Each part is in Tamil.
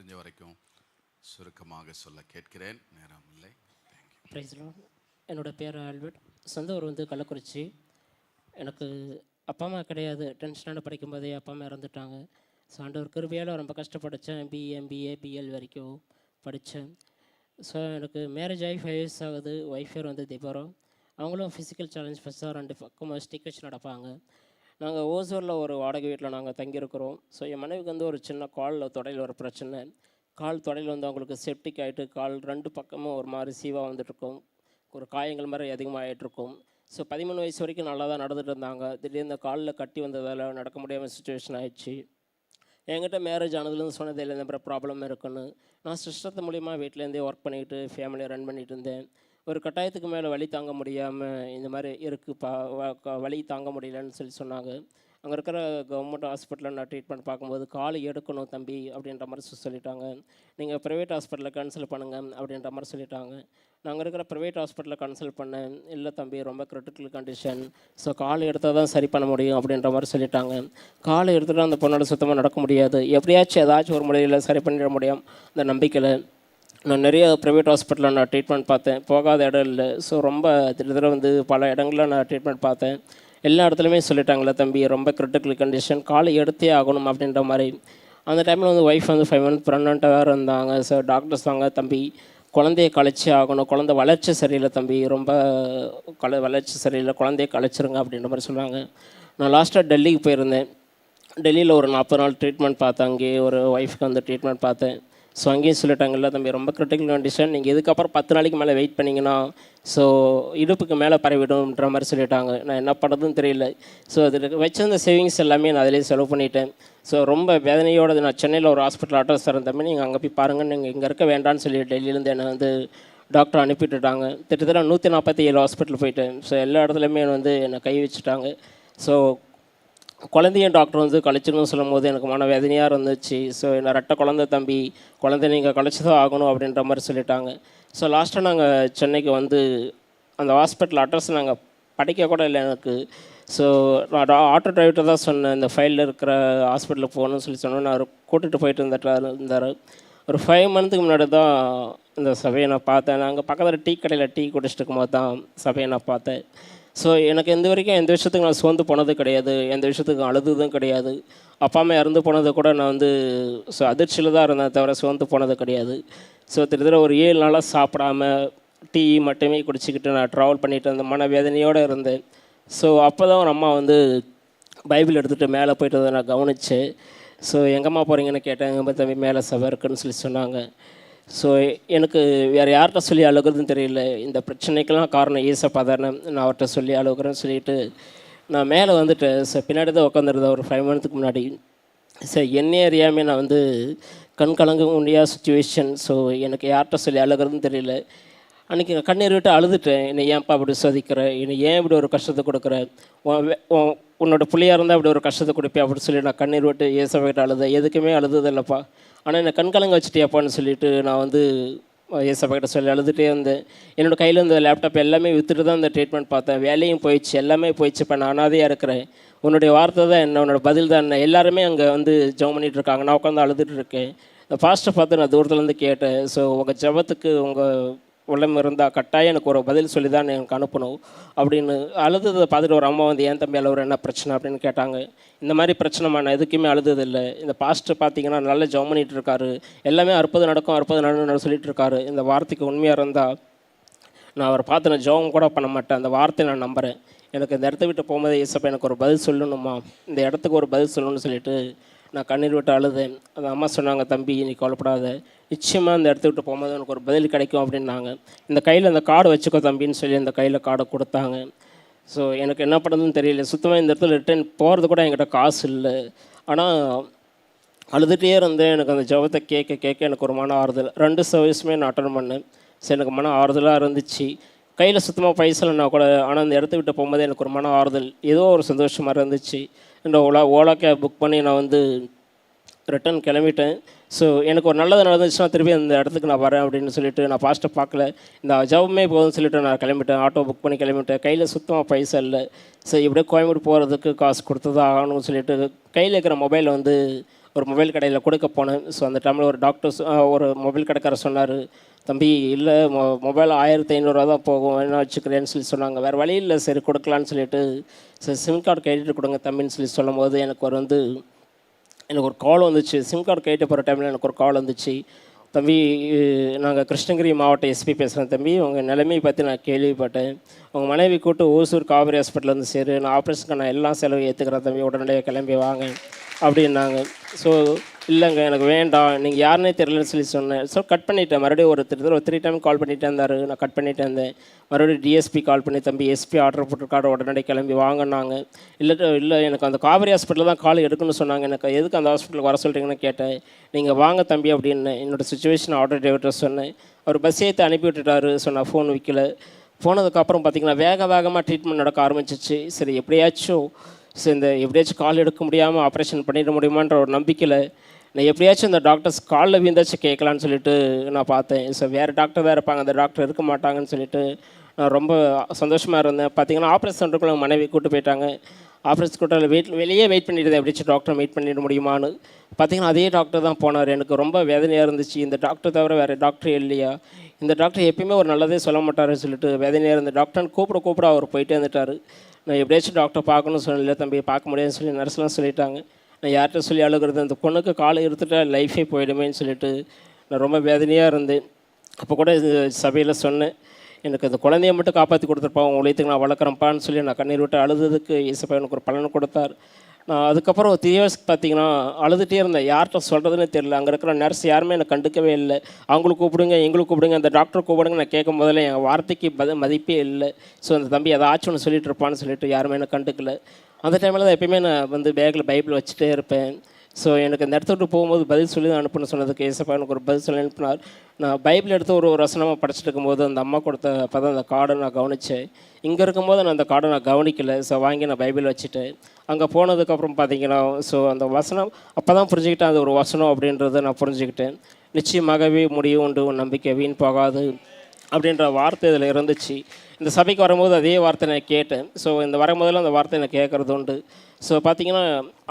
முடிஞ்ச வரைக்கும் சுருக்கமாக சொல்ல கேட்கிறேன். நேரம் இல்லை. தேங்க்யூ என்னோட பேர் ஆல்பர்ட். சொந்த ஊர் வந்து கள்ளக்குறிச்சி. எனக்கு அப்பா அம்மா கிடையாது. டென்ஷனான படிக்கும் படிக்கும்போதே அப்பா அம்மா இறந்துட்டாங்க. ஸோ அந்த ஒரு கிருபையால் ரொம்ப கஷ்டப்படித்தேன் பிஏ எம்பிஏ பிஎல் வரைக்கும் படித்தேன் ஸோ எனக்கு மேரேஜ் ஆகி ஃபைவ் இயர்ஸ் ஆகுது. ஒய்ஃப் வந்து திபரம் அவங்களும் ஃபிசிக்கல் சேலஞ்ச் ஃபஸ்ட்டாக ரெண்டு பக்கமாக ஸ்டிக் வச்சு நடப்பாங்க. நாங்கள் ஓசூரில் ஒரு வாடகை வீட்டில் நாங்கள் தங்கியிருக்கிறோம். ஸோ என் மனைவிக்கு வந்து ஒரு சின்ன காலில் தொடையில் ஒரு பிரச்சனை. கால் தொடையில் வந்து அவங்களுக்கு செப்டிக் ஆகிட்டு கால் ரெண்டு பக்கமும் ஒரு மாதிரி சீவாக வந்துட்டுருக்கும். ஒரு காயங்கள் மாதிரி அதிகமாக இருக்கும் ஸோ பதிமூணு வயசு வரைக்கும் நல்லா தான் நடந்துட்டு இருந்தாங்க. திடீர்னு இந்த காலில் கட்டி வந்ததால் நடக்க முடியாமல் சுச்சுவேஷன் ஆயிடுச்சு. என்கிட்ட மேரேஜ் ஆனதுலேருந்து சொன்னதில் இந்த மாதிரி ப்ராப்ளம் இருக்குன்னு. நான் சிஸ்டத்து மூலிமா வீட்டிலேருந்தே ஒர்க் பண்ணிக்கிட்டு ஃபேமிலியை ரன் பண்ணிகிட்டு இருந்தேன். ஒரு கட்டாயத்துக்கு மேலே வழி தாங்க முடியாமல் இந்த மாதிரி இருக்குப்பா வ- தாங்க முடியலன்னு சொல்லி சொன்னாங்க. அங்கே இருக்கிற கவர்மெண்ட் ஹாஸ்பிட்டலில் நான் ட்ரீட்மெண்ட் பார்க்கும்போது கால் எடுக்கணும் தம்பி அப்படின்ற மாதிரி சொல்லிட்டாங்க. நீங்கள் ப்ரைவேட் ஹாஸ்பிட்டலில் கேன்சல் பண்ணுங்கள் அப்படின்ற மாதிரி சொல்லிட்டாங்க. நாங்கள் இருக்கிற ப்ரைவேட் ஹாஸ்பிட்டலில் கன்சல்ட் பண்ணேன். இல்லை தம்பி ரொம்ப கிரிட்டிக்கல் கண்டிஷன் ஸோ கால் எடுத்தால் தான் சரி பண்ண முடியும் அப்படின்ற மாதிரி சொல்லிட்டாங்க. காலை எடுத்துகிட்டு அந்த பொண்ணோட சுத்தமாக நடக்க முடியாது. எப்படியாச்சும் ஏதாச்சும் ஒரு முறையில் சரி பண்ணிட முடியும். அந்த நம்பிக்கையில் நான் நிறைய ப்ரைவேட் ஹாஸ்பிட்டலில் நான் ட்ரீட்மெண்ட் பார்த்தேன். போகாத இடம் இல்லை. ஸோ ரொம்ப திடீர் வந்து பல இடங்களில் நான் ட்ரீட்மெண்ட் பார்த்தேன். எல்லா இடத்துலையுமே சொல்லிட்டாங்களே தம்பி ரொம்ப கிரிட்டிக்கல் கண்டிஷன் காலை எடுத்தே ஆகணும் அப்படின்ற மாதிரி. அந்த டைமில் வந்து ஒய்ஃப் வந்து ஃபைவ் மந்த் ப்ரெக்னெண்ட்டாக வேறு இருந்தாங்க. ஸோ டாக்டர்ஸ் தாங்க தம்பி குழந்தைய கழிச்சு ஆகணும். குழந்தை வளர்ச்சி சரியில்லை தம்பி. ரொம்ப கல வளர்ச்சி சரியில்லை. குழந்தைய கழிச்சிருங்க அப்படின்ற மாதிரி சொன்னாங்க நான் லாஸ்ட்டாக டெல்லிக்கு போயிருந்தேன். டெல்லியில் ஒரு நாற்பது நாள் ட்ரீட்மெண்ட் பார்த்தேன். அங்கேயே ஒரு ஒய்ஃப்க்கு வந்து ட்ரீட்மெண்ட் பார்த்தேன். ஸோ அங்கேயும் சொல்லிட்டாங்கல்ல தம்பி ரொம்ப கிரிட்டிக்கல் கண்டிஷன் நீங்கள் இதுக்கப்புறம் பத்து நாளைக்கு மேலே வெயிட் பண்ணிங்கன்னா ஸோ இடுப்புக்கு மேலே பரவிடும்ன்ற மாதிரி சொல்லிட்டாங்க. நான் என்ன பண்ணுறதுன்னு தெரியல. ஸோ அதில் வச்சிருந்த சேவிங்ஸ் எல்லாமே நான் அதிலே செலவு பண்ணிட்டேன். ஸோ ரொம்ப வேதனையோடு நான் சென்னையில் ஒரு ஹாஸ்பிட்டல் அட்ரஸ் தரேன் தம்பி. நீங்கள் அங்கே போய் பாருங்கள் நீங்கள் இங்கே இருக்க வேண்டாம்னு சொல்லி டெல்லியிலேருந்து என்னை வந்து டாக்டர் அனுப்பிட்டுட்டாங்க. கிட்டத்தட்ட நூற்றி நாற்பத்தி ஏழு ஹாஸ்பிட்டல் போயிட்டேன். ஸோ எல்லா இடத்துலையுமே வந்து என்னை கை வச்சுட்டாங்க. ஸோ குழந்தையும் டாக்டர் வந்து கழிச்சிடணும்னு சொல்லும்போது எனக்கு மன வேதனையாக இருந்துச்சு. ஸோ என்ன ரெட்டை குழந்தை தம்பி குழந்தை நீங்கள் கழிச்சு தான் ஆகணும் அப்படின்ற மாதிரி சொல்லிட்டாங்க. ஸோ லாஸ்ட்டாக நாங்கள் சென்னைக்கு வந்து அந்த ஹாஸ்பிட்டல் அட்ரஸ் நாங்கள் படிக்க கூட இல்லை எனக்கு. ஸோ நான் ஆட்டோ டிரைவர்கிட்ட தான் சொன்னேன் இந்த ஃபைலில் இருக்கிற ஹாஸ்பிட்டலுக்கு போகணும்னு சொல்லி சொன்னேன். நான் கூட்டிகிட்டு போயிட்டு இருந்துட்டு இருந்தார். ஒரு ஃபைவ் மந்த்துக்கு முன்னாடி தான் இந்த சபையை நான் பார்த்தேன். நாங்கள் பக்கத்தில் டீ கடையில் டீ குடிச்சிட்டு இருக்கும்போது தான் சபையை நான் பார்த்தேன். ஸோ எனக்கு எந்த வரைக்கும் எந்த விஷயத்துக்கு நான் சோர்ந்து போனது கிடையாது. எந்த விஷயத்துக்கு அழுதுதும் கிடையாது. அப்பா அம்மா இறந்து போனது கூட நான் வந்து ஸோ அதிர்ச்சியில் தான் இருந்தேன் தவிர சோர்ந்து போனது கிடையாது. ஸோ கிட்டத்தட்ட ஒரு ஏழு நாளாக சாப்பிடாம டீ மட்டுமே குடிச்சிக்கிட்டு நான் ட்ராவல் பண்ணிகிட்டு இருந்தேன் மன வேதனையோடு இருந்தேன். ஸோ அப்போ தான் ஒரு அம்மா வந்து பைபிள் எடுத்துகிட்டு மேலே போயிட்டு வந்ததை நான் கவனித்தேன் ஸோ எங்கம்மா போகிறீங்கன்னு கேட்டேன். எங்கள் தம்பி மேலே சபை இருக்குன்னு சொல்லி சொன்னாங்க. ஸோ எனக்கு வேறு யார்கிட்ட சொல்லி அழுகிறதுன்னு தெரியல. இந்த பிரச்சனைக்கெல்லாம் காரணம் ஈசப்பா தானே. நான் அவர்கிட்ட சொல்லி அழுகுறேன்னு சொல்லிட்டு நான் மேலே வந்துட்டேன் சார் பின்னாடி தான் உட்காந்துருந்தேன் ஒரு ஃபைவ் மந்த்துக்கு முன்னாடி. சார் என்னையே அறியாமல் நான் வந்து கண் கலங்க முடியாத சுச்சுவேஷன் ஸோ எனக்கு யார்கிட்ட சொல்லி அழுகுறதுன்னு தெரியல. அன்றைக்கி நான் கண்ணீர் விட்டு அழுதுட்டேன். என்னை ஏன்ப்பா இப்படி சோதிக்கிற என்னை ஏன் இப்படி ஒரு கஷ்டத்தை கொடுக்குற? உன் உன்னோட பிள்ளையாக இருந்தால் இப்படி ஒரு கஷ்டத்தை கொடுப்பேன் அப்படின்னு சொல்லி நான் கண்ணீர் விட்டு ஏசப்பட்டு அழுத எதுக்குமே அழுதுதில்லப்பா. ஆனால் என்னை கண்கலங்க வச்சுட்டேப்பான்னு சொல்லிட்டு நான் வந்து ஏசப்பாக்கிட்ட சொல்லி அழுதுகிட்டே இருந்தேன். என்னோடய கையில் இருந்த லேப்டாப் எல்லாமே விற்றுட்டு தான் இந்த ட்ரீட்மெண்ட் பார்த்தேன். வேலையும் போயிடுச்சு எல்லாமே போயிடுச்சு. இப்போ நான் அனாதையாக இருக்கிறேன். உன்னுடைய வார்த்தை தான் என்ன உன்னோட பதில் தான் என்ன? எல்லாருமே அங்கே வந்து ஜெபம் பண்ணிகிட்டு இருக்காங்க. நான் உட்காந்து அழுதுகிட்டு இருக்கேன். இந்த பாஸ்ட்டை பார்த்து நான் தூரத்துலேருந்து கேட்டேன். ஸோ உங்கள் ஜெபத்துக்கு உங்கள் உள்ளம் இருந்தால் கட்டாயம் எனக்கு ஒரு பதில் சொல்லி தான் எனக்கு அனுப்பணும் அப்படின்னு அழுததை பார்த்துட்டு ஒரு அம்மா வந்து ஏன் தம்பி அழுவுற என்ன பிரச்சனை? அப்படின்னு கேட்டாங்க. இந்த மாதிரி பிரச்சனைமா நான் எதுக்குமே அழுதது இல்லை இந்த பாஸ்டர் பார்த்தீங்கன்னா நல்ல ஜம் பண்ணிட்டு இருக்காரு. எல்லாமே அற்புதம் நடக்கும் அற்புதம் நடக்கும் சொல்லிட்டு இருக்காரு. இந்த வார்த்தைக்கு உண்மையாக இருந்தால் நான் அவரை பார்த்து நான் ஜோகம் கூட பண்ண மாட்டேன். அந்த வார்த்தையை நான் நம்புகிறேன் எனக்கு இந்த இடத்த விட்டு போகும்போது ஏசப்பா எனக்கு ஒரு பதில் சொல்லணுமா இந்த இடத்துக்கு ஒரு பதில் சொல்லணும்னு சொல்லிட்டு நான் கண்ணீர் விட்டு அழுதேன். அந்த அம்மா சொன்னாங்க தம்பி நீ கவலைப்படாத. நிச்சயமாக அந்த இடத்த விட்டு போகும்போது எனக்கு ஒரு பதில் கிடைக்கும் அப்படின்னாங்க. இந்த கையில் அந்த கார்டு வச்சுக்கோ தம்பின்னு சொல்லி அந்த கையில் கார்டை கொடுத்தாங்க. ஸோ எனக்கு என்ன பண்ணுறதுன்னு தெரியல. சுத்தமாக இந்த இடத்துல ரிட்டர்ன் போகிறது கூட என்கிட்ட காசு இல்லை. ஆனால் அழுதுகிட்டே இருந்தேன். எனக்கு அந்த ஜெபத்தை கேட்க கேட்க எனக்கு ஒரு மன ஆறுதல். ரெண்டு சர்வீஸுமே நான் அட்டன் பண்ணேன். சரி எனக்கு மன ஆறுதலாக இருந்துச்சு. கையில் சுத்தமாக பைசலைன்னா கூட ஆனால் அந்த இடத்த விட்டு போகும்போது எனக்கு ஒரு மன ஆறுதல். ஏதோ ஒரு சந்தோஷமாக இருந்துச்சு. இந்த ஓலா ஓலா கேப் புக் பண்ணி நான் வந்து ரிட்டன் கிளம்பிட்டேன். ஸோ எனக்கு ஒரு நல்லது நடந்துச்சுன்னா திருப்பி அந்த இடத்துக்கு நான் வரேன் அப்படின்னு சொல்லிட்டு நான் ஃபாஸ்ட்டாக பார்க்கல. இந்த ஜவுமே போதும்னு சொல்லிட்டு நான் கிளம்பிட்டேன். ஆட்டோ புக் பண்ணி கிளம்பிட்டேன். கையில் சுத்தமாக பைசா இல்லை. ஸோ இப்படியே கோயம்புத்தூர் போகிறதுக்கு காசு கொடுத்து தான் ஆகணும்னு சொல்லிட்டு கையில் இருக்கிற மொபைல் வந்து ஒரு மொபைல் கடையில் கொடுக்க போனேன். ஸோ அந்த டைமில் ஒரு டாக்டர் ஒரு மொபைல் கடைக்காரர் சொன்னார் தம்பி இல்லை மொ மொபைல் ஆயிரத்தி ஐநூறுரூவா தான் போகும். என்ன வச்சுக்கிறேன்னு சொல்லி சொன்னாங்க. வேறு வழி இல்லை சரி கொடுக்கலான்னு சொல்லிட்டு சரி சிம் கார்டு கேட்டுட்டு கொடுங்க தம்பின்னு சொல்லி சொல்லும்போது எனக்கு ஒரு வந்து எனக்கு ஒரு கால் வந்துச்சு. சிம் கார்டு கேட்டு போகிற டைமில் எனக்கு ஒரு கால் வந்துச்சு. தம்பி நாங்கள் கிருஷ்ணகிரி மாவட்ட எஸ்பி பேசுகிறேன் தம்பி. உங்கள் நிலைமையை பற்றி நான் கேள்விப்பட்டேன். உங்கள் மனைவி கூட்டு ஓசூர் காவிரி ஹாஸ்பிட்டல் வந்து சரி. நான் ஆப்ரேஷனுக்கு நான் எல்லா செலவு ஏற்றுக்கிறேன் தம்பி. உடனடியாக கிளம்பி வாங்க. அப்படின்னாங்க. ஸோ இல்லைங்க எனக்கு வேண்டாம். நீங்கள் யாருன்னே தெரியலன்னு சொல்லி சொன்னேன். ஸோ கட் பண்ணிட்டேன். மறுபடியும் ஒரு திரு ஒரு த்ரீ டைம் கால் பண்ணிகிட்டே இருந்தார். நான் கட் பண்ணிகிட்டே இருந்தேன். மறுபடியும் டிஎஸ்பி கால் பண்ணி தம்பி எஸ்பி ஆர்டர் போட்டிருக்காரு. உடனடி கிளம்பி வாங்கினாங்க இல்லை இல்லை எனக்கு அந்த காவிரி ஹாஸ்பிட்டலில் தான் கால் எடுக்கணும்னு சொன்னாங்க. எனக்கு எதுக்கு அந்த ஹாஸ்பிட்டலுக்கு வர சொல்கிறீங்கன்னு கேட்டேன். நீங்கள் வாங்க தம்பி அப்படின்னு என்னோட சுச்சுவேஷன் ஆர்டர் டிரைவர்கிட்ட சொன்னேன். அவர் பஸ் ஏற்றி அனுப்பி விட்டுட்டாரு. சொன்னால் ஃபோன் விற்கல போனதுக்கப்புறம் பார்த்தீங்கன்னா வேக வேகமாக ட்ரீட்மெண்ட் நடக்க ஆரம்பிச்சிச்சு. சரி எப்படியாச்சும் சரி இந்த எப்படியாச்சும் கால் எடுக்க முடியாமல் ஆப்ரேஷன் பண்ணிட முடியுமான்ற ஒரு நம்பிக்கையில் நான் எப்படியாச்சும் இந்த டாக்டர்ஸ் காலில் வீந்தாச்சும் கேட்கலான்னு சொல்லிட்டு நான் பார்த்தேன். ஸோ வேறு டாக்டர் தான் இருப்பாங்க. அந்த டாக்டர் இருக்க மாட்டாங்கன்னு சொல்லிட்டு நான் ரொம்ப சந்தோஷமாக இருந்தேன். பார்த்தீங்கன்னா ஆப்ரேஷன் சென்டருக்குள்ள மனைவி கூட்டு போயிட்டாங்க. ஆப்ரேஷன் கூட்டில் வெயிட் வெளியே வெயிட் பண்ணிட்டு இருந்தேன் எப்படியாச்சும் டாக்டர் வெயிட் பண்ணிட முடியுமான்னு. பார்த்தீங்கன்னா அதே டாக்டர் தான் போனார். எனக்கு ரொம்ப வேதனையாக இருந்துச்சு. இந்த டாக்டர் தவிர வேறு டாக்டர் இல்லையா? இந்த டாக்டர் எப்பயுமே ஒரு நல்லதே சொல்ல மாட்டாருன்னு சொல்லிட்டு வேதனையாக இருந்த டாக்டர்னு கூப்பிட கூப்பிட அவர் போயிட்டே இருந்துட்டார். நான் எப்படியாச்சும் டாக்டர் பார்க்கணும்னு சொன்னேன். தம்பி பார்க்க முடியாதுன்னு சொல்லி நர்ஸ்லாம் சொல்லிட்டாங்க. நான் யார்கிட்ட சொல்லி அழுகிறது? அந்த பொண்ணுக்கு காலை இருந்துட்டா லைஃபே போயிடுமேன்னு சொல்லிட்டு நான் ரொம்ப வேதனையாக இருந்தேன். அப்போ கூட இது சபையில் சொன்னேன். எனக்கு அந்த குழந்தைய மட்டும் காப்பாற்றி கொடுத்துருப்பா. உங்கள் நான் வளர்க்குறேன்ப்பான்னு சொல்லி நான் கண்ணீர் விட்டு அழுதுக்கு இசப்பா எனக்கு ஒரு பலன் கொடுத்தார். நான் அதுக்கப்புறம் த்ரீ இயர்ஸ் பார்த்தீங்கன்னா அழுதுகிட்டே இருந்தேன். யார்கிட்ட சொல்கிறதுனே தெரியல. அங்கே இருக்கிற நர்ஸ் யாருமே என்னை கண்டுக்கவே இல்லை. அவங்களுக்கு கூப்பிடுங்க எங்களுக்கு கூப்பிடுங்க. அந்த டாக்டர் கூப்பிடுங்க. நான் கேட்கும் போதில் என் வார்த்தைக்கு பத மதிப்பே இல்லை. ஸோ அந்த தம்பி ஏதாச்சும் ஒன்று சொல்லிட்டு இருப்பான்னு சொல்லிட்டு யாருமே என்னை கண்டுக்கல. அந்த டைமில் தான் எப்பயுமே நான் வந்து பேக்கில் பைபிள் வச்சுட்டே இருப்பேன். ஸோ எனக்கு இந்த இடத்த விட்டு போகும்போது பதில் சொல்லி தான் அனுப்புன்னு சொன்னதுக்கு ஏசப்பா எனக்கு ஒரு பதில் சொல்லி அனுப்பினார். நான் பைபிள் எடுத்து ஒரு ஒரு வசனமாக படிச்சுட்டு இருக்கும்போது அந்த அம்மா கொடுத்த அப்போ தான் அந்த கார்டை நான் கவனித்தேன் இங்கே இருக்கும்போது நான் அந்த கார்டை நான் கவனிக்கலை. ஸோ வாங்கி நான் பைபிள் வச்சுட்டேன் அங்கே போனதுக்கப்புறம் பார்த்தீங்கன்னா ஸோ அந்த வசனம் அப்போ தான் புரிஞ்சுக்கிட்டேன். அது ஒரு வசனம் அப்படின்றத நான் புரிஞ்சுக்கிட்டேன். நிச்சயமாகவே முடியும் உண்டு நம்பிக்கை வீண் போகாது அப்படின்ற வார்த்தை இதில் இருந்துச்சு. இந்த சபைக்கு வரும்போது அதே வார்த்தை நான் கேட்டேன். ஸோ இந்த வரும்போதெல்லாம் அந்த வார்த்தை நான் கேட்குறது உண்டு ஸோ பார்த்தீங்கன்னா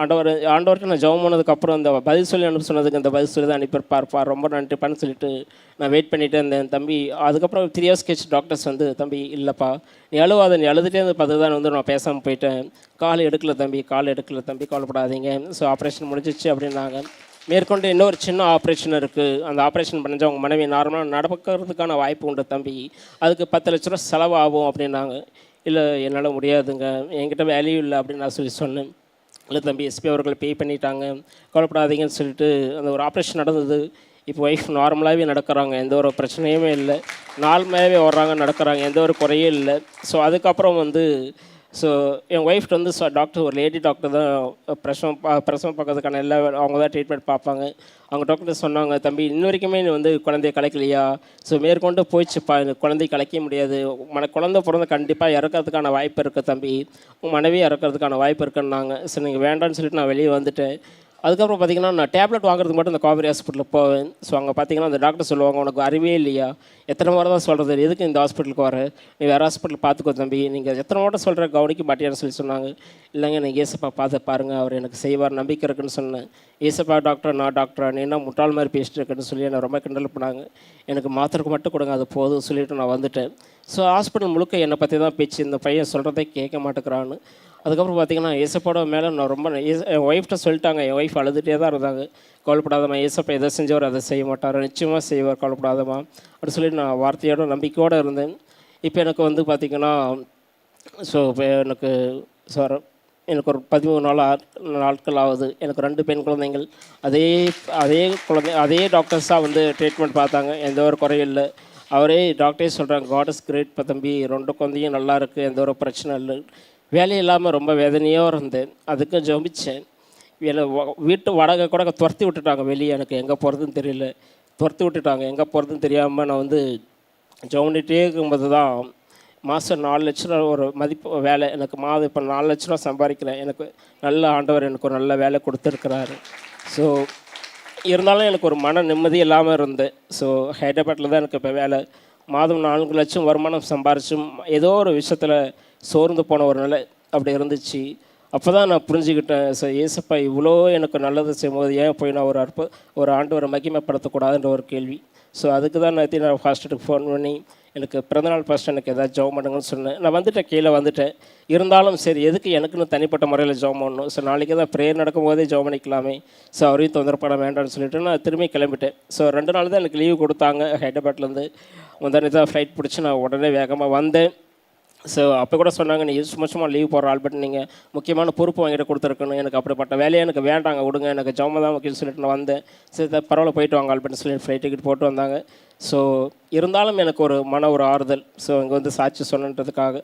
ஆண்டவர் ஆண்டவர்கிட்ட நான் ஜெபம் பண்ணதுக்கப்புறம் அந்த பதில் சொல்லி அனுப்ப சொன்னதுக்கு அந்த பதில் சொல்லி தான் அனுப்பியிருப்பார்ப்பா ரொம்ப நன்றிப்பான்னு சொல்லிட்டு நான் வெயிட் பண்ணிகிட்டே இருந்தேன். தம்பி அதுக்கப்புறம் த்ரீ இயர்ஸ் கழிச்சு டாக்டர்ஸ் வந்து தம்பி இல்லைப்பா நீ அழுவாத நீ அழுதுகிட்டே இருந்து பார்த்து தான் வந்து நான் பேசாமல் போயிட்டேன். கால் எடுக்கல தம்பி கால் எடுக்கல தம்பி கவலைப்படாதீங்க. ஸோ ஆப்ரேஷன் முடிஞ்சிச்சு அப்படின்னாங்க. மேற்கொண்டு இன்னொரு சின்ன ஆப்ரேஷன் இருக்குது அந்த ஆப்ரேஷன் பண்ணிச்சு அவங்க மனைவி நார்மலாக நடக்கிறதுக்கான வாய்ப்பு உண்டு தம்பி. அதுக்கு பத்து லட்ச ரூபா செலவாகும் அப்படின்னாங்க. இல்லை என்னால் முடியாதுங்க. என்கிட்ட வேல்யூ இல்லை அப்படின்னு நான் சொல்லி சொன்னேன். இல்லை தம்பி எஸ்பி அவர்கள் பே பண்ணிட்டாங்க. கவலைப்படாதீங்கன்னு சொல்லிட்டு அந்த ஒரு ஆப்ரேஷன் நடந்தது. இப்போ ஒய்ஃப் நார்மலாகவே நடக்கிறாங்க. எந்த ஒரு பிரச்சனையுமே இல்லை. நார்மலாகவே வர்றாங்க நடக்கிறாங்க. எந்த ஒரு குறையும் இல்லை. ஸோ அதுக்கப்புறம் வந்து ஸோ என் ஒய்ஃப்ட்டு வந்து டாக்டர் ஒரு லேடி டாக்டர் தான் பிரசவம் பா பிரசவம் பார்க்கறதுக்கான எல்லா அவங்க தான் ட்ரீட்மெண்ட் பார்ப்பாங்க. அவங்க டாக்டர் சொன்னாங்க தம்பி இன்ன வரைக்குமே நீ வந்து குழந்தைய கலைக்கலையா? ஸோ மேற்கொண்டு போயிடுச்சுப்பா இந்த குழந்தைய கலைக்க முடியாது. மன குழந்தை பிறந்த கண்டிப்பாக இறக்கிறதுக்கான வாய்ப்பு இருக்குது தம்பி. உன் மனைவி இறக்கிறதுக்கான வாய்ப்பு இருக்குன்னாங்க. ஸோ நீங்கள் வேண்டாம்னு சொல்லிட்டு நான் வெளியே வந்துட்டேன். அதுக்கப்புறம் பார்த்தீங்கன்னா நான் டேப்லெட் வாங்குறதுக்கு மட்டும் இந்த காவேரி ஹாஸ்பிட்டலுக்கு போவேன். ஸோ அங்கே பார்த்தீங்கன்னா அந்த டாக்டர் சொல்லுவாங்க உனக்கு அறிவே இல்லையா? எத்தனை முறை தான் சொல்கிறது எதுக்கு இந்த ஹாஸ்பிட்டலுக்கு வர? நீ வேறு ஹாஸ்பிட்டல் பார்த்துக்கோ தம்பி. நீங்கள் எத்தனை முறை சொல்கிற கவனிக்க மாட்டேன்னு சொல்லி சொன்னாங்க. இல்லைங்க நீங்கள் ஏசப்பா பார்த்து பாருங்கள் அவர் எனக்கு செய்வார் நம்பிக்கை இருக்குன்னு சொன்னேன். ஏசப்பா டாக்டர் நான் டாக்டர் நீ என்ன முட்டாள் மாதிரி பேசிட்டு இருக்குன்னு சொல்லி என்னை ரொம்ப கிண்டல் பண்ணாங்க. எனக்கு மாத்திரைக்கு மட்டும் கொடுங்க அது போதும் சொல்லிவிட்டு நான் வந்துட்டேன். ஸோ ஹாஸ்பிட்டல் முழுக்க என்னை பற்றி தான் பேச்சு. இந்த பையன் சொல்கிறதே கேட்க மாட்டேங்கிறான்னு. அதுக்கப்புறம் பார்த்தீங்கன்னா ஏசப்போட மேலே நான் ரொம்ப ஏச- என் ஒய்ஃப்ட்ட சொல்லிட்டாங்க. என் ஒய்ஃப் அழுதுகிட்டே தான் இருந்தாங்க. கவலைப்படாதம்மா ஏசப்பா எதை செஞ்சவர் அதை செய்ய மாட்டார். நிச்சயமாக செய்வார் கவலைப்படாதம்மா. அப்படின்னு சொல்லி நான் வார்த்தையோட நம்பிக்கையோடு இருந்தேன். இப்போ எனக்கு வந்து பார்த்திங்கன்னா ஸோ இப்போ எனக்கு சார் எனக்கு ஒரு பதிமூணு நாள் நாட்கள் ஆகுது. எனக்கு ரெண்டு பெண் குழந்தைகள். அதே அதே குழந்தை அதே டாக்டர்ஸாக வந்து ட்ரீட்மெண்ட் பார்த்தாங்க. எந்த ஒரு குறையும் இல்லை. அவரே டாக்டரே சொல்கிறாங்க காட் இஸ் கிரேட் இப்போ தம்பி ரெண்டு குழந்தையும் நல்லா இருக்குது எந்த ஒரு பிரச்சனை இல்லை. வேலை இல்லாமல் ரொம்ப வேதனையாக இருந்தேன் அதுக்கும் ஜெபிச்சேன். என்னை வீட்டு வாடகை கூட துரத்தி விட்டுட்டாங்க. வெளியே எனக்கு எங்கே போகிறதுன்னு தெரியல. துரத்தி விட்டுட்டாங்க. எங்கே போகிறதுன்னு தெரியாமல் நான் வந்து ஜவுனிட்டே இருக்கும்போது தான் மாதம் நாலு லட்ச ரூபா ஒரு மதிப்பு வேலை. எனக்கு மாதம் இப்போ நாலு லட்ச ரூபா சம்பாதிக்கிறேன். எனக்கு நல்ல ஆண்டவர் எனக்கு ஒரு நல்ல வேலை கொடுத்துருக்குறாரு. ஸோ இருந்தாலும் எனக்கு ஒரு மன நிம்மதி இல்லாமல் இருந்தேன் ஸோ ஹைதராபாத்தில் தான் எனக்கு இப்போ வேலை. மாதம் நான்கு லட்சம் வருமானம் சம்பாரிச்சும் ஏதோ ஒரு விஷயத்தில் சோர்ந்து போன ஒரு நிலை அப்படி இருந்துச்சு. அப்போ தான் நான் புரிஞ்சுக்கிட்டேன் ஸோ ஏசப்பா இவ்வளோ எனக்கு நல்லது செய்யும்போது ஏன் போய் நான் ஒரு அற்ப ஒரு ஆண்டு ஒரு மகிமைப்படுத்தக்கூடாதுன்ற ஒரு கேள்வி? ஸோ அதுக்கு தான் நான் நான் ஃபாஸ்ட்டுக்கு ஃபோன் பண்ணி எனக்கு பிறந்தநாள் ஃபஸ்ட் எனக்கு எதாவது ஜெபம் பண்ணுங்கன்னு சொன்னேன். நான் வந்துட்டேன் கீழே வந்துட்டேன். இருந்தாலும் சரி எதுக்கு எனக்குன்னு தனிப்பட்ட முறையில் ஜெபம் பண்ணணும்? ஸோ நாளைக்கு தான் ப்ரேயர் நடக்கும்போதே ஜெபம் பண்ணிக்கலாமே. ஸோ அவரையும் தொந்தரப்பட வேண்டாம்னு சொல்லிட்டு நான் திரும்பி கிளம்பிட்டேன். ஸோ ரெண்டு நாள் தான் எனக்கு லீவு கொடுத்தாங்க ஹைதராபாத்லேருந்து முந்தானே தான் ஃப்ளைட் பிடிச்சி நான் உடனே வேகமாக வந்தேன். ஸோ அப்போ கூட சொன்னாங்க நீ சும்மா சும்மா லீவ் போடுற ஆல்பட் நீங்கள் முக்கியமான பொறுப்பு வாங்கிட்டு கொடுத்துருக்கணும். எனக்கு அப்படிப்பட்ட வேலையை எனக்கு வேண்டாங்க விடுங்க. எனக்கு ஜம்ம தான் முக்கியம் சொல்லிட்டு நான் வந்தேன். சரி பரவாயில்ல போயிட்டு வாங்க ஆல்பட்னு சொல்லி ஃப்ளைட் டிக்கெட் போட்டு வந்தாங்க. ஸோ இருந்தாலும் எனக்கு ஒரு மன ஒரு ஆறுதல். ஸோ இங்கே வந்து சாட்சி சொன்னன்றதுக்காக.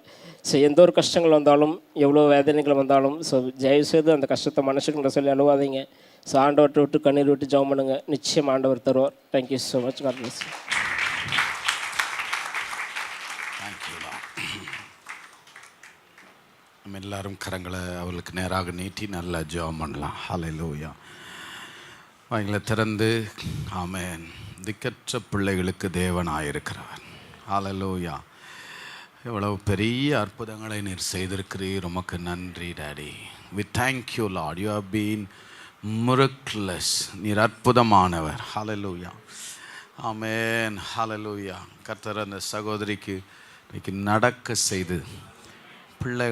ஸோ எந்த ஒரு கஷ்டங்கள் வந்தாலும் எவ்வளோ வேதனைகள் வந்தாலும் ஸோ தயவுசெய்து அந்த கஷ்டத்தை மனுஷங்கிட்ட சொல்லி அழுவாதீங்க. ஸோ ஆண்டவர்கிட்ட விட்டு கண்ணீர் விட்டு ஜெபம் பண்ணுங்க. நிச்சயம் ஆண்டவர் தருவார். Thank you so much God bless நம்ம எல்லாரும் கரங்களை அவர்களுக்கு நேராக நீட்டி நல்லா ஜெபம் பண்ணலாம். ஹalleluya அவங்களை திறந்து ஆமேன். திக்கற்ற பிள்ளைகளுக்கு தேவனாயிருக்கிறார். ஹலலூயா எவ்வளவு பெரிய அற்புதங்களை நீர் செய்திருக்கிறீர். உமக்கு நன்றி daddy we thank you Lord you have been miraculous நீர் அற்புதமானவர். ஹலலூயா ஆமேன். ஹலலூயா கர்த்தர் அந்த சகோதரிக்கு இன்னைக்கு நடக்க செய்து பிள்ளைகள்